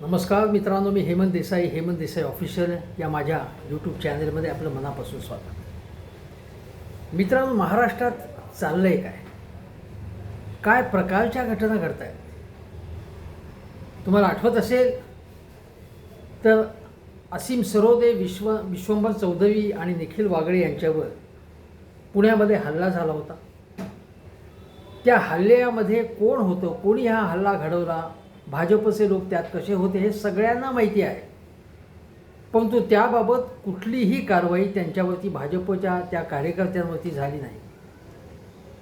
नमस्कार मित्रांनो मी हेमंत देसाई हेमंत देसाई ऑफिशियल या माझ्या यूट्यूब चॅनलमध्ये आपलं मनापासून स्वागत मित्रांनो महाराष्ट्रात चाललं आहे काय? काय प्रकारच्या घटना घडत आहेत तुम्हाला आठवत असेल? तर असीम सरोदे विश्व विश्वंभर चौधरी आणि निखिल वागळे यांच्यावर पुण्यामध्ये हल्ला झाला होता. त्या हल्ल्यामध्ये कोण होतं? कोणी हा हल्ला घडवला? भाजपचे लोक त्यात कसे होते हे सगळ्यांना माहिती आहे. परंतु त्याबाबत कुठलीही कारवाई त्यांच्यावरती भाजपच्या त्या कार्यकर्त्यांवरती झाली नाही.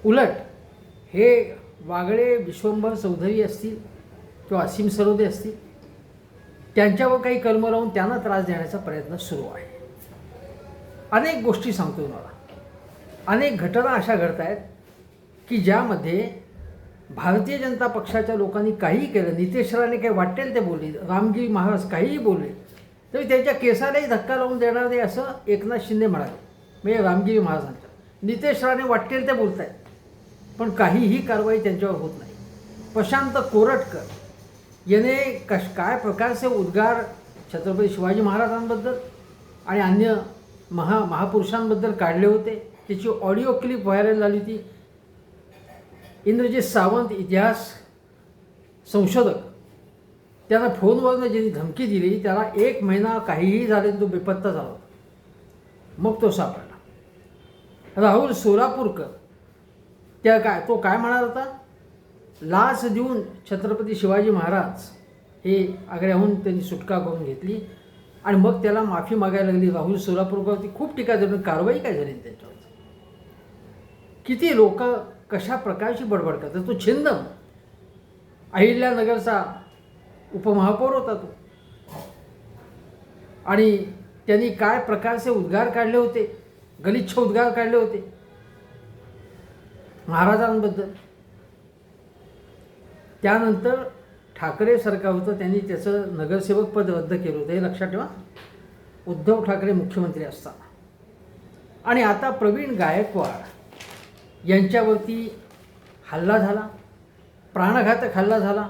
उलट हे वागळे विश्वंभर चौधरी असतील किंवा असीम सरोदे असतील त्यांच्यावर काही कलम लावून त्यांना त्रास देण्याचा प्रयत्न सुरू आहे. अनेक गोष्टी सांगतो मला अनेक घटना अशा घडत आहेत की ज्यामध्ये भारतीय जनता पक्षाच्या लोकांनी काहीही केलं नितेश राणे काही वाटेल ते बोलले रामजी महाराज काहीही बोलले तरी त्यांच्या केसालाही धक्का लावून देणार नाही असं एकनाथ शिंदे म्हणाले. म्हणजे रामगिरी महाराजांच्या. नितेश राणे वाटेल ते बोलत आहेत पण काहीही कारवाई त्यांच्यावर होत नाही. प्रशांत कोरटकर याने कश काय प्रकारचे उद्गार छत्रपती शिवाजी महाराजांबद्दल आणि अन्य महा महापुरुषांबद्दल काढले होते त्याची ऑडिओ क्लिप व्हायरल झाली होती. इंद्रजित सावंत इतिहास संशोधक. त्यांना फोनवरनं जी धमकी दिली त्याला एक महिना काहीही झाले तो बेपत्ता झाला होता. मग तो सापडला. राहुल सोलापूरकर त्या काय तो काय म्हणाला होता? लाच देऊन छत्रपती शिवाजी महाराज हे आग्र्याहून त्यांनी सुटका करून घेतली आणि मग त्याला माफी मागायला लागली. राहुल सोलापूरकरती खूप टीका झाली. कारवाई काय झाली त्याच्यावर? किती लोक कशा प्रकारची बडबड करतात तो छिंदम. अहिल्यानगरचा उपमहापौर होता तो. आणि त्यांनी काय प्रकारचे उद्गार काढले होते? गलिच्छ उद्गार काढले होते. महाराजांबद्दल. त्यानंतर ठाकरे सरकार होतं त्यांनी त्याचं नगरसेवक पद रद्द केलं होतं. हे लक्षात ठेवा. उद्धव ठाकरे मुख्यमंत्री असताना. आणि आता प्रवीण गायकवाड. यांच्यावरती हल्ला झाला प्राणघातक हल्ला झाला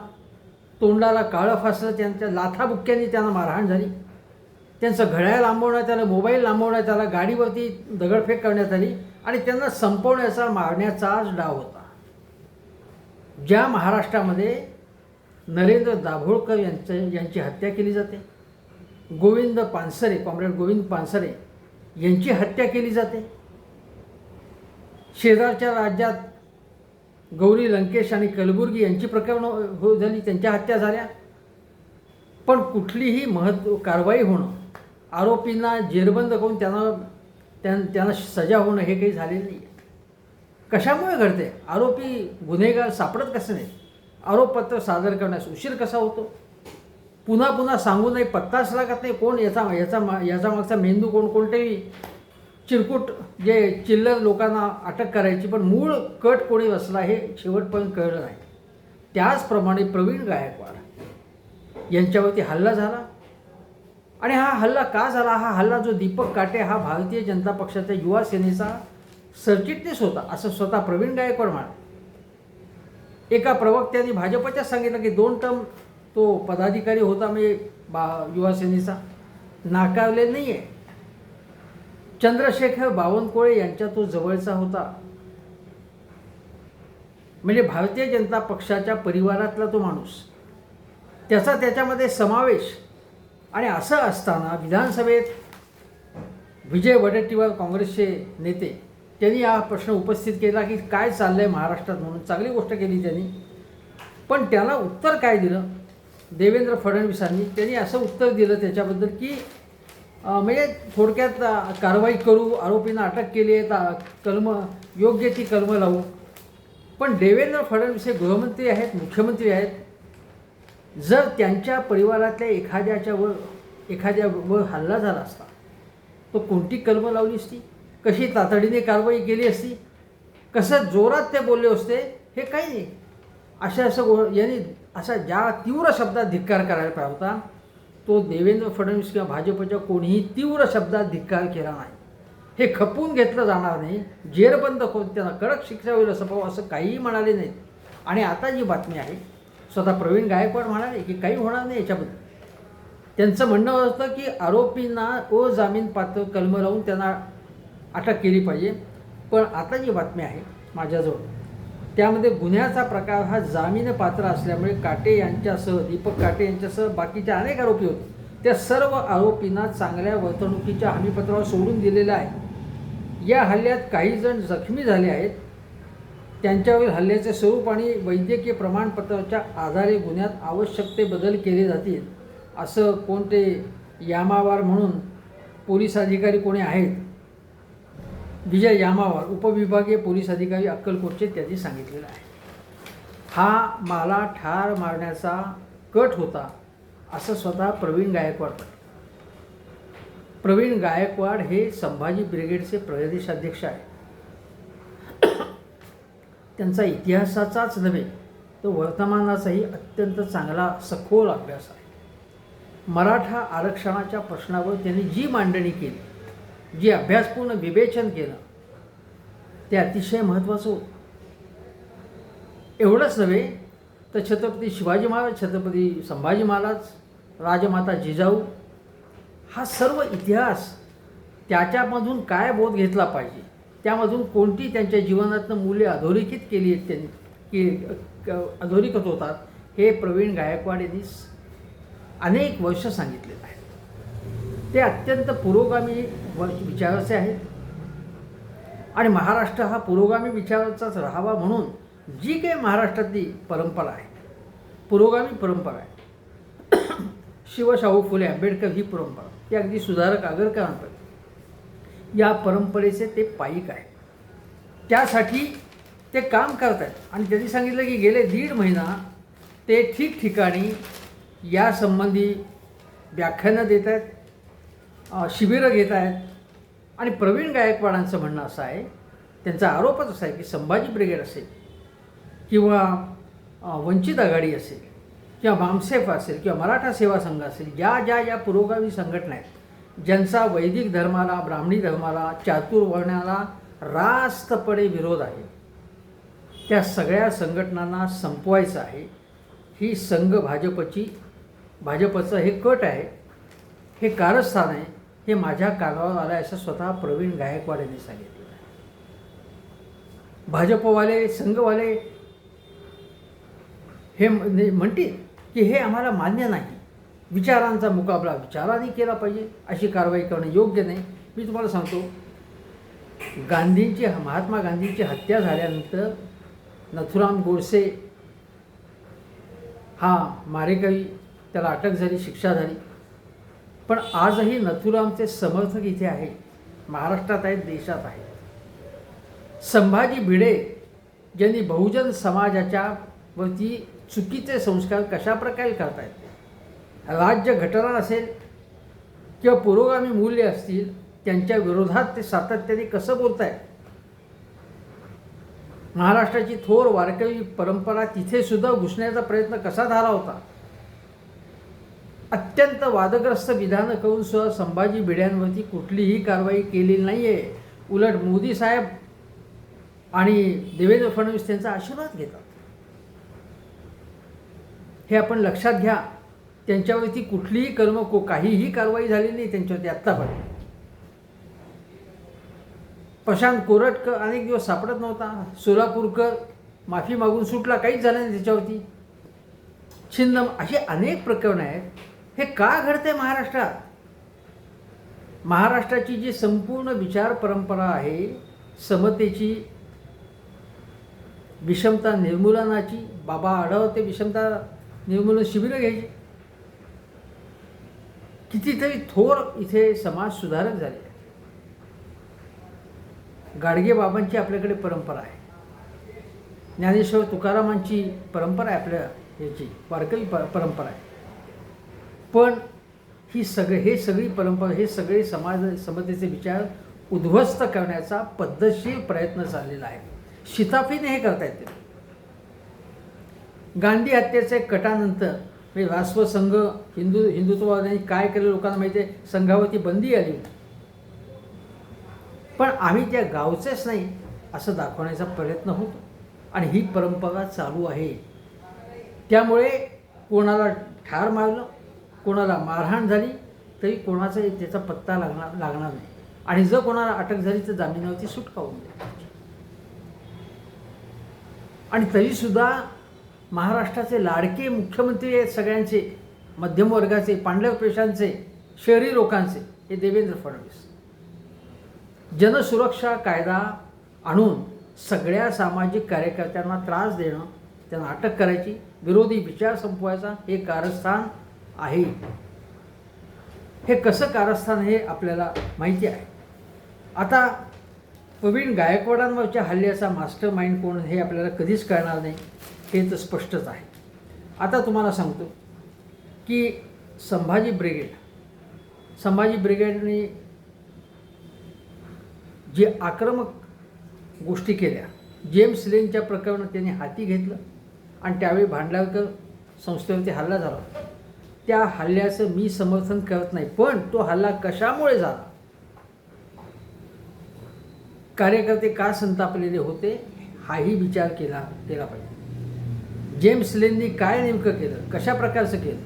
तोंडाला काळं फासलं त्यांच्या लाथाबुक्क्यांनी त्यांना मारहाण झाली. त्यांचं घड्याळ लांबवण्यात आलं मोबाईल लांबवण्यात आला गाडीवरती दगडफेक करण्यात आली आणि त्यांना संपवण्याचा मारण्याचाच डाव होता. ज्या महाराष्ट्रामध्ये नरेंद्र दाभोळकर यांचं यांची हत्या केली जाते गोविंद पानसरे कॉम्रेड गोविंद पानसरे यांची हत्या केली जाते शेजारच्या राज्यात गौरी लंकेश आणि कलबुर्गी यांची प्रकरणं हो झाली त्यांच्या हत्या झाल्या. पण कुठलीही महत्त्व कारवाई होणं आरोपींना जेरबंद करून त्यांना त्यां त्यांना सजा होणं हे काही झालेलं नाही कशामुळे घडते आरोपी गुन्हेगार सापडत कसे नाही? आरोपपत्र सादर करण्यास उशीर कसा होतो? पुन्हा पुन्हा सांगू नाही पत्ताच लागत नाही कोण याचा याचा मा याचा मागचा मेंदू कोण कोणतेही चिरकुट जे चिल्लर लोकांना अटक करायची पण मूळ कट कोणी बसला हे शेवटपर्यंत कळलं नाही. त्याचप्रमाणे प्रवीण गायकवाड यांच्यावरती हल्ला झाला. आणि हा हल्ला का झाला? हा हल्ला जो दीपक काटे हा भारतीय जनता पक्षाच्या युवा सेनेचा सरचिटणीस होता असं स्वतः प्रवीण गायकवाड म्हणाले. एका प्रवक्त्याने भाजपच्याच सांगितलं की दोन टर्म तो पदाधिकारी होता म्हणजे बा युवा सेनेचा. नाकारले नाही आहे चंद्रशेखर बावनकुळे यांच्या तो जवळचा होता. म्हणजे भारतीय जनता पक्षाच्या परिवारातला तो माणूस. त्याचा त्याच्यामध्ये समावेश. आणि असं असताना विधानसभेत विजय वडेट्टीवार काँग्रेसचे नेते त्यांनी हा प्रश्न उपस्थित केला की काय चाललं आहे महाराष्ट्रात म्हणून. चांगली गोष्ट केली त्यांनी. पण त्याला उत्तर काय दिलं? देवेंद्र फडणवीसांनी. त्यांनी असं उत्तर दिलं त्याच्याबद्दल की म्हणजे थोडक्यात कारवाई करू आरोपींना अटक केली आहे ता- कलम योग्य ती कलम लावू. पण देवेंद्र फडणवीस हे गृहमंत्री आहेत मुख्यमंत्री आहेत. जर त्यांच्या परिवारातल्या एखाद्याच्या एखाद्यावर एखाद्या वर हल्ला झाला असता तो कोणती कलम लावली असती? कशी तातडीने कारवाई केली असती? कसं जोरात ते बोलले असते? हे काही नाही. अशा असं गो यांनी असा ज्या तीव्र शब्दात धिक्कार करायला पाहिजे होता तो देवेंद्र फडणवीस किंवा भाजपच्या कोणीही तीव्र शब्दात धिक्कार केला नाही. हे खपून घेतलं जाणार नाही. जेरबंद होत त्यांना कडक शिक्षा होईल असं पाहू असं काहीही म्हणाले नाहीत. आणि आता जी बातमी आहे स्वतः प्रवीण गायकवाड म्हणाले की काही होणार नाही याच्याबद्दल. त्यांचं म्हणणं होतं की आरोपींना अजामीन पात्र कलम लावून त्यांना अटक केली पाहिजे. पण आता जी बातमी आहे माझ्याजवळ त्यामध्ये गुन्ह्याचा प्रकार हा जामीन पात्र असल्यामुळे काटे यांच्यासह दीपक काटे यांच्यासह बाकीचे अनेक आरोपी होते. त्या सर्व आरोपींना चांगल्या वर्तणुकीच्या हमीपत्रावर सोडून दिलेलं आहे या हल्ल्यात काही जण जखमी झाले आहेत. त्यांच्यावरील हल्ल्याचे स्वरूप आणि वैद्यकीय प्रमाणपत्राच्या आधारे गुन्ह्यात आवश्यक ते बदल केले जातील असं कोणते यामावार म्हणून पोलीस अधिकारी कोणी आहेत? विजय यामावार उपविभागीय पोलीस अधिकारी अक्कलकोटचे त्यांनी सांगितलेलं आहे. हा मला ठार मारण्याचा कट होता असं स्वतः प्रवीण गायकवाड प्रवीण गायकवाड हे संभाजी ब्रिगेडचे प्रदेशाध्यक्ष आहे त्यांचा इतिहासाचाच नव्हे तर वर्तमानाचाही अत्यंत चांगला सखोल अभ्यास आहे. मराठा आरक्षणाच्या प्रश्नावर त्यांनी जी मांडणी केली जे अभ्यासपूर्ण विवेचन केलं ते अतिशय महत्त्वाचं होतं. एवढंच नव्हे तर छत्रपती शिवाजी महाराज छत्रपती संभाजी महाराज राजमाता जिजाऊ हा सर्व इतिहास त्याच्यामधून काय बोध घेतला पाहिजे? त्यामधून कोणती त्यांच्या जीवनातनं मूल्य अधोरेखित केली आहेत त्यांनी? की अधोरेखित होतात? हे प्रवीण गायकवाड यांनी अनेक वर्ष सांगितलेलं आहे. ते अत्यंत पुरोगामी विचाराचे आहेत. आणि महाराष्ट्र हा पुरोगामी विचाराचाच राहावा म्हणून जी काही महाराष्ट्रातली परंपरा आहे पुरोगामी परंपरा आहे शिवशाहू फुले आंबेडकर ही परंपरा ती अगदी सुधारक आगरकरांपर्यंत या परंपरेचे ते पायिक आहे त्यासाठी ते काम करत आहेत आणि त्यांनी सांगितलं की गेले दीड महिना ते ठिकठिकाणी यासंबंधी व्याख्यानं देत आहेत शिबिरं घेत आहेत. आणि प्रवीण गायकवाडांचं म्हणणं असं आहे त्यांचा आरोपच असा आहे की संभाजी ब्रिगेड असेल किंवा वंचित आघाडी असेल किंवा मामसेफ असेल किंवा मराठा सेवा संघ असेल ज्या ज्या या पुरोगामी संघटना आहेत ज्यांचा वैदिक धर्माला ब्राह्मणी धर्माला चातुर्वर्णाला रास्तपणे विरोध आहे त्या सगळ्या संघटनांना संपवायचं आहे. ही संघ भाजपची भाजपचं हे कट आहे. हे कारस्थान आहे. हे माझ्या कानावर आलं आहे असं स्वतः प्रवीण गायकवाड यांनी सांगितलं. भाजपवाले संघवाले हे म्हणजे म्हणतील की हे आम्हाला मान्य नाही. विचारांचा मुकाबला विचाराने केला पाहिजे अशी कारवाई करणं योग्य नाही. मी तुम्हाला सांगतो गांधींची महात्मा गांधींची हत्या झाल्यानंतर नथुराम गोडसे हा मारेकरी त्याला अटक झाली शिक्षा झाली. पण आजही नथुरामचे समर्थक इथे आहेत. महाराष्ट्रात आहेत देशात आहेत. संभाजी भिडे ज्यांनी बहुजन समाजाच्या वरती चुकीचे संस्कार कशा प्रकारे करतायत? राज्य घटना असेल किंवा पुरोगामी मूल्य असतील त्यांच्या विरोधात ते सातत्याने कसं बोलतायत? महाराष्ट्राची थोर वारकरी परंपरा तिथे सुद्धा घुसण्याचा प्रयत्न कसा झाला होता? अत्यंत वादग्रस्त विधानं करून सुद्धा संभाजी भिड्यांवरती कुठलीही कारवाई केलेली नाही आहे उलट मोदी साहेब आणि देवेंद्र फडणवीस त्यांचा आशीर्वाद घेतात. हे आपण लक्षात घ्या. त्यांच्यावरती कुठलीही कर्म को काहीही कारवाई झाली नाही त्यांच्यावरती आत्तापर्यंत प्रशांत कोरटकर अनेक दिवस सापडत नव्हता. सोलापूरकर माफी मागून सुटला काहीच झालं नाही त्याच्यावरती. छिन्नम अशी अनेक प्रकरणं आहेत. हे का घडते महाराष्ट्रात? महाराष्ट्राची जी संपूर्ण विचार परंपरा आहे समतेची विषमता निर्मूलनाची बाबा आढाव ते विषमता निर्मूलन शिबिरं घ्यायची. कितीतरी थोर इथे समाज सुधारक झाले. गाडगे बाबांची आपल्याकडे परंपरा आहे. ज्ञानेश्वर तुकारामांची परंपरा आहे आपल्या ह्याची वारकरी प परंपरा आहे. पण ही सगळे हे सगळी परंपरा हे सगळे समाज समतेचे विचार उद्ध्वस्त करण्याचा पद्धतशीर प्रयत्न चाललेला आहे. शिताफीने हे करता येते. गांधी हत्येचे कटानंतर म्हणजे राष्ट्रसंघ हिंदू हिंदुत्ववाद्यांनी काय केलं लोकांना माहिती आहे? संघावरती बंदी आली पण आम्ही त्या गावचेच नाही असं दाखवण्याचा प्रयत्न होतो. आणि ही परंपरा चालू आहे. त्यामुळे कोणाला ठार मारलं? कोणाला मारहाण झाली तरी कोणाचा त्याचा पत्ता लागणार लागणार नाही. आणि जर कोणाला अटक झाली तर जामिनावरती सुटका होऊन आणि तरीसुद्धा महाराष्ट्राचे लाडके मुख्यमंत्री आहेत सगळ्यांचे मध्यम वर्गाचे पेशांचे शहरी लोकांचे हे देवेंद्र फडणवीस. जनसुरक्षा कायदा आणून सगळ्या सामाजिक कार्यकर्त्यांना त्रास देणं त्यांना अटक करायची विरोधी विचार संपवायचा हे कारस्थान आहे. हे कसं कारस्थान हे आपल्याला माहिती आहे. आता प्रवीण गायकवाडांवरच्या हल्ल्याचा मास्टर माइंड कोण हे आपल्याला कधीच कळणार नाही. हे तर स्पष्टच आहे. आता तुम्हाला सांगतो की संभाजी ब्रिगेड संभाजी ब्रिगेडने जे आक्रमक गोष्टी केल्या जेम्स लेनच्या प्रकरणात त्यांनी हाती घेतलं आणि त्यावेळी भांडारकर संस्थेवरती हल्ला झाला. त्या हल्ल्याचं मी समर्थन करत नाही पण तो हल्ला कशामुळे झाला? कार्यकर्ते का संतापलेले होते हाही विचार केला केला पाहिजे. जेम्स लेननी काय नेमकं केलं? कशा प्रकारचं केलं?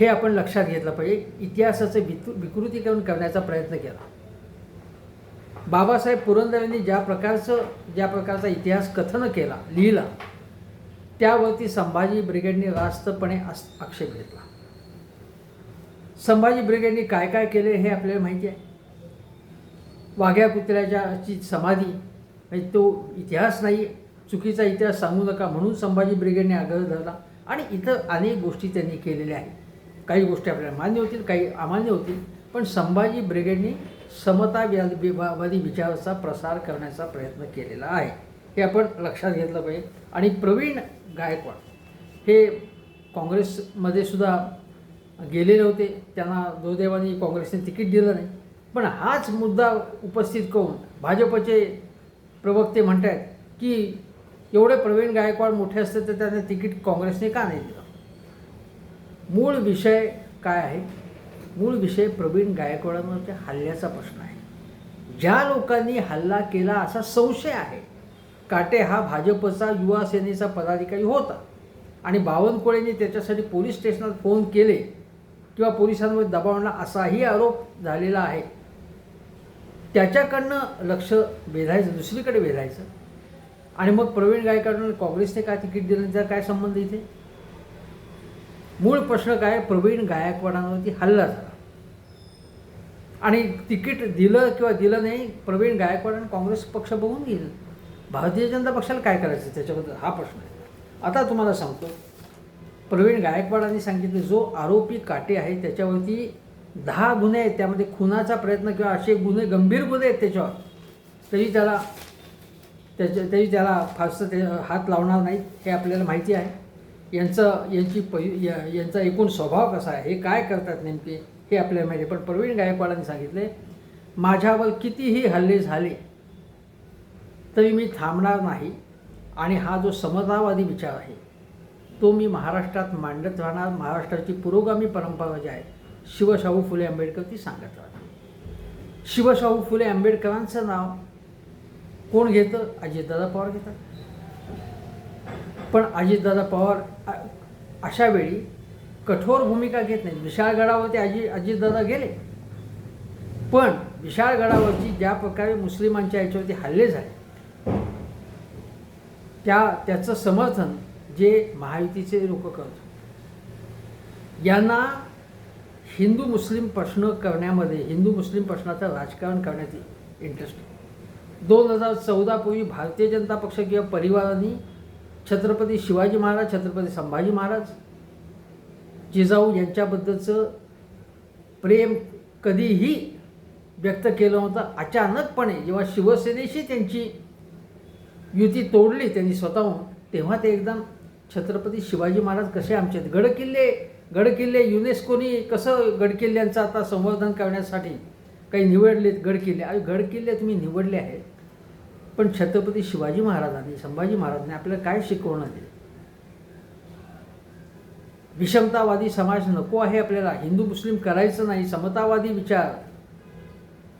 हे आपण लक्षात घेतलं पाहिजे. इतिहासाचं विकृ विकृतीकरण करण्याचा प्रयत्न केला. बाबासाहेब पुरंदर यांनी ज्या प्रकारचं ज्या प्रकारचा इतिहास कथन केला लिहिला त्यावरती संभाजी ब्रिगेडने रास्तपणे अस आक्षेप घेतला. संभाजी ब्रिगेडने काय काय केले हे आपल्याला माहिती आहे? वाघ्या कुत्र्याच्याची समाधी म्हणजे तो इतिहास नाही चुकीचा इतिहास सांगू नका म्हणून संभाजी ब्रिगेडने आग्रह धरला. आणि इतर अनेक गोष्टी त्यांनी केलेल्या आहेत. काही गोष्टी आपल्याला मान्य होतील काही अमान्य होतील पण संभाजी ब्रिगेडने समता विवादी विचाराचा प्रसार करण्याचा प्रयत्न केलेला आहे. हे आपण लक्षात घेतलं पाहिजे. आणि प्रवीण गायकवाड. हे काँग्रेसमध्ये सुद्धा गेलेले होते. त्यांना दुर्दैवाने काँग्रेसने तिकीट दिलं नाही. पण हाच मुद्दा उपस्थित करून भाजपचे प्रवक्ते म्हणत आहेत की एवढे प्रवीण गायकवाड मोठे असते तर त्यांना तिकीट काँग्रेसने का नाही दिलं? मूळ विषय काय आहे? मूळ विषय प्रवीण गायकवाडांवरच्या हल्ल्याचा प्रश्न आहे. ज्या लोकांनी हल्ला केला असा संशय आहे. काटे हा भाजपचा युवा सेनेचा पदाधिकारी होता. आणि बावनकुळेंनी त्याच्यासाठी पोलीस स्टेशनात फोन केले किंवा पोलिसांवर दबाव आणला असाही आरोप झालेला आहे. त्याच्याकडनं लक्ष वेधायचं दुसरीकडे वेधायचं. आणि मग प्रवीण गायकवाडांना काँग्रेसने काय तिकीट दिलं त्याचा काय संबंध इथे? मूळ प्रश्न काय? प्रवीण गायकवाडांवरती हल्ला झाला. आणि तिकीट दिलं किंवा दिलं नाही प्रवीण गायकवाड आणि काँग्रेस पक्ष बघून गेलं. भारतीय जनता पक्षाला काय करायचं त्याच्याबद्दल हा प्रश्न आहे. आता तुम्हाला सांगतो प्रवीण गायकवाडांनी सांगितले जो आरोपी काटे आहे त्याच्यावरती दहा गुन्हे आहेत त्यामध्ये खुनाचा प्रयत्न किंवा असे गुन्हे गंभीर गुन्हे आहेत त्याच्यावर. तरी त्याला त्याच्या तरी त्याला फारसं ते हात लावणार नाहीत हे आपल्याला माहिती आहे. यांचं यांची पै या- यांचा एकूण स्वभाव कसा आहे हे काय करतात नेमके हे आपल्याला माहिती आहे. पण प्रवीण गायकवाडांनी सांगितले माझ्यावर कितीही हल्ले झाले तरी मी थांबणार नाही. आणि हा जो समतावादी विचार आहे तो मी महाराष्ट्रात मांडत राहणार. महाराष्ट्राची पुरोगामी परंपरा जी आहे शिवशाहू फुले आंबेडकर ती सांगत राहणार शिवशाहू फुले आंबेडकरांचं नाव कोण घेतं? अजितदादा पवार घेतात. पण अजितदादा पवार अशा वेळी कठोर भूमिका घेत नाहीत. विशाळगडावरती अजि अजितदादा गेले. पण विशाळगडावरती ज्या प्रकारे मुस्लिमांच्या याच्यावरती हल्ले झाले त्या त्याचं समर्थन जे महायुतीचे लोक करत यांना हिंदू मुस्लिम प्रश्न करण्यामध्ये हिंदू मुस्लिम प्रश्नाचं राजकारण करण्यात इंटरेस्ट दोन हजार चौदापूर्वी भारतीय जनता पक्ष किंवा परिवारांनी छत्रपती शिवाजी महाराज छत्रपती संभाजी महाराज जिजाऊ यांच्याबद्दलचं प्रेम कधीही व्यक्त केलं होतं अचानकपणे जेव्हा शिवसेनेशी त्यांची युती तोडली त्यांनी स्वतःहून तेव्हा ते एकदम छत्रपती शिवाजी महाराज कसे आमचे आहेत? गडकिल्ले गडकिल्ले युनेस्कोनी कसं गडकिल्ल्यांचं आता संवर्धन करण्यासाठी काही निवडलेत गडकिल्ले. आणि गडकिल्ले तुम्ही निवडले आहेत. पण छत्रपती शिवाजी महाराजांनी संभाजी महाराजांनी आपल्याला काय शिकवणं दिलं? विषमतावादी समाज नको आहे आपल्याला. हिंदू मुस्लिम करायचं नाही. समतावादी विचार.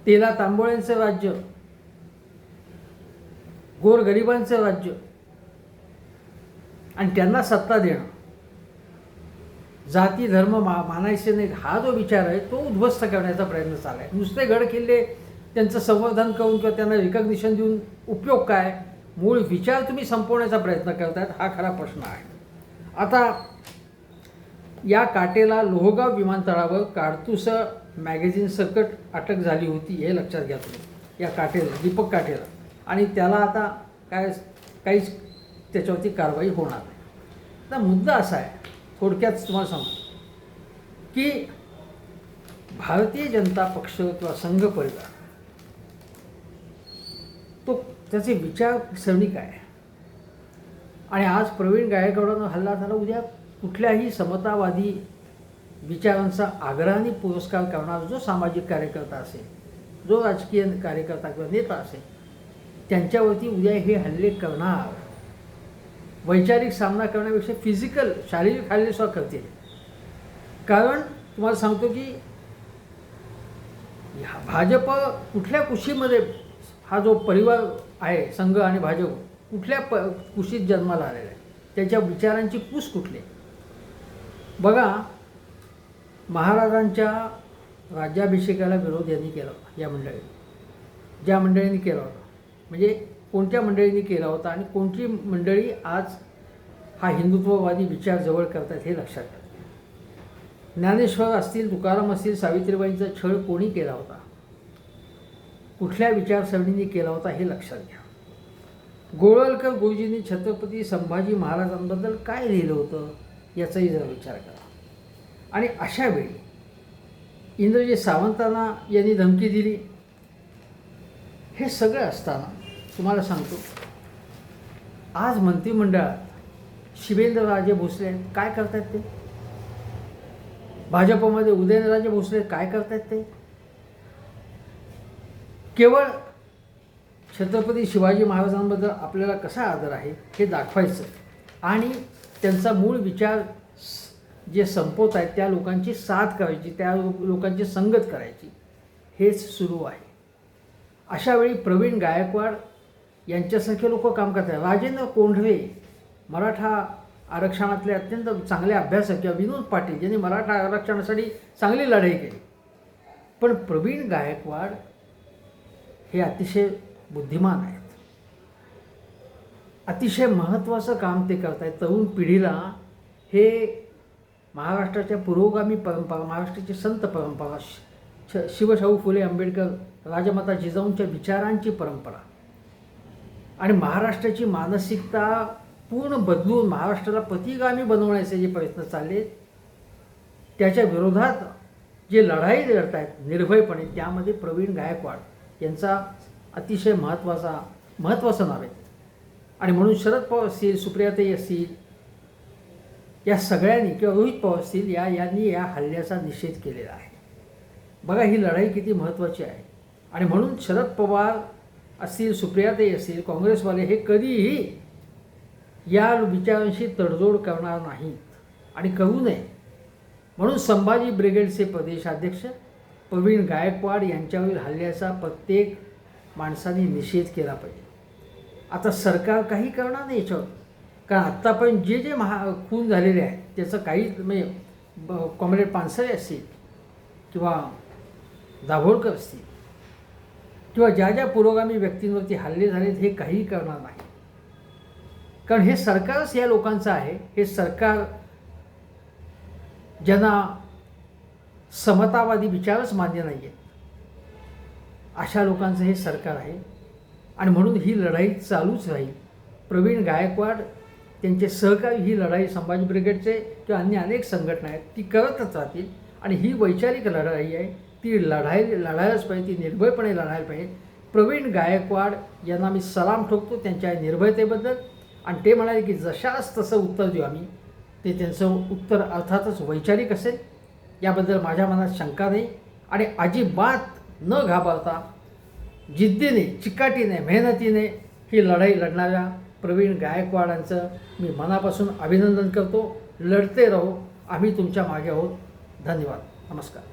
तेला तांबोळ्यांचं राज्य. गोरगरिबांचं राज्य. आणि त्यांना सत्ता देणं. जाती धर्म मा मानायचे नाही हा जो विचार आहे तो उद्ध्वस्त करण्याचा प्रयत्न चालला आहे नुसते गड किल्ले त्यांचं संवर्धन करून किंवा त्यांना रिकग्निशन देऊन उपयोग काय? मूळ विचार तुम्ही संपवण्याचा प्रयत्न करतायत हा खरा प्रश्न आहे. आता या काटेला लोहगाव विमानतळावर काडतूस मॅगझिन सकट अटक झाली होती हे लक्षात घ्या तुम्ही. या काटेला दीपक काटेला. आणि त्याला आता काय काहीच त्याच्यावरती कारवाई होणार नाही तर मुद्दा असा आहे थोडक्यात तुम्हाला सांगतो की भारतीय जनता पक्ष किंवा संघ परिवार तो त्याचे विचारसरणी काय आहे? आणि आज प्रवीण गायकवाडानं हल्ला झाला उद्या कुठल्याही समतावादी विचारांचा आग्रहाने पुरस्कार करणारा जो सामाजिक कार्यकर्ता असेल जो राजकीय कार्यकर्ता किंवा नेता असेल त्यांच्यावरती उद्या हे हल्ले करणार. वैचारिक सामना करण्यापेक्षा फिजिकल शारीरिक हल्ले सुद्धा करतील. कारण तुम्हाला सांगतो की ह्या भाजप कुठल्या कुशीमध्ये हा जो परिवार आहे संघ आणि भाजप कुठल्या प कुशीत जन्माला आलेला आहे? त्याच्या विचारांची कुस कुठली बघा महाराजांच्या राज्याभिषेकाला विरोध यांनी केला या मंडळीने. ज्या मंडळींनी केला होता. म्हणजे कोणत्या मंडळींनी केला होता आणि कोणती मंडळी आज हा हिंदुत्ववादी विचार जवळ करतात हे लक्षात घ्या ज्ञानेश्वर असतील तुकाराम असतील सावित्रीबाईंचा छळ कोणी केला होता? कुठल्या विचारसरणीने केला होता हे लक्षात घ्या. गोळवलकर गुरुजींनी छत्रपती संभाजी महाराजांबद्दल काय लिहिलं होतं याचाही जरा विचार करा. आणि अशा वेळी इंद्रजी सावंतांना यांनी धमकी दिली. हे सगळं असताना तुम्हाला सांगतो. आज मंत्रिमंडळात शिवेंद्रराजे भोसले आहेत. काय करतायत ते? भाजपमध्ये उदयनराजे भोसले काय करतायत ते? केवळ छत्रपती शिवाजी महाराजांबद्दल आपल्याला कसा आदर आहे हे दाखवायचं. आणि त्यांचा मूळ विचार जे संपवत आहेत त्या लोकांची साथ करायची त्या लोकांची संगत करायची हेच सुरू आहे. अशावेळी प्रवीण गायकवाड यांच्यासारखे लोक काम करतात राजेंद्र कोंढवे मराठा आरक्षणातले अत्यंत चांगले अभ्यासक किंवा विनोद पाटील ज्यांनी मराठा आरक्षणासाठी चांगली लढाई केली. पण प्रवीण गायकवाड हे अतिशय बुद्धिमान आहेत. अतिशय महत्त्वाचं काम ते करत आहेत तरुण पिढीला हे महाराष्ट्राच्या पुरोगामी परंपरा महाराष्ट्राची संत परंपरा श शिवशाहू फुले आंबेडकर राजमाता जिजाऊंच्या विचारांची परंपरा आणि महाराष्ट्राची मानसिकता पूर्ण बदलून महाराष्ट्राला पतिगामी बनवण्याचे जे प्रयत्न चालले त्याच्या विरोधात जे लढाई लढत आहेत निर्भयपणे त्यामध्ये प्रवीण गायकवाड यांचा अतिशय महत्त्वाचा महत्त्वाचं नाव आहे. आणि म्हणून शरद पवार असतील सुप्रियाताई असतील या सगळ्यांनी किंवा रोहित पवार असतील या यांनी या हल्ल्याचा निषेध केलेला आहे. बघा ही लढाई किती महत्त्वाची आहे. आणि म्हणून शरद पवार असतील सुप्रियाताई असतील काँग्रेसवाले हे कधीही या विचारांशी तडजोड करणार नाहीत आणि करू नये. म्हणून संभाजी ब्रिगेडचे प्रदेशाध्यक्ष प्रवीण गायकवाड यांच्यावरील हल्ल्याचा प्रत्येक माणसाने निषेध केला पाहिजे. आता सरकार काही करणार नाही याच्यावर. कारण आत्तापर्यंत जे जे महा खून झालेले आहेत त्याचं काही म्हणजे ब- कॉम्रेड पानसरे असतील किंवा दाभोळकर असतील किंवा ज्या ज्या पुरोगामी व्यक्तींवरती हल्ले झालेत हे काहीही करणार नाही. कारण हे सरकारच या लोकांचं आहे. हे सरकार ज्यांना समतावादी विचारच मान्य नाही आहेत अशा लोकांचं हे सरकार आहे. आणि म्हणून ही लढाई चालूच राहील. प्रवीण गायकवाड त्यांचे सहकारी ही लढाई संभाजी ब्रिगेडचे किंवा अन्य अनेक संघटना आहेत ती करतच राहतील. आणि ही वैचारिक लढाई आहे. ती लढाई लढायलाच पाहिजे ती निर्भयपणे लढायला पाहिजे. प्रवीण गायकवाड यांना मी सलाम ठोकतो त्यांच्या निर्भयतेबद्दल. आणि ते म्हणाले की जशास तसं उत्तर देऊ आम्ही. ते त्यांचं उत्तर अर्थातच वैचारिक असेल. याबद्दल माझ्या मनात शंका नाही. आणि अजिबात न घाबरता जिद्दीने चिकाटीने मेहनतीने ही लढाई लढणाऱ्या प्रवीण गायकवाडांचं मी मनापासून अभिनंदन करतो. लढते राहू. आम्ही तुमच्या मागे आहोत. धन्यवाद. नमस्कार.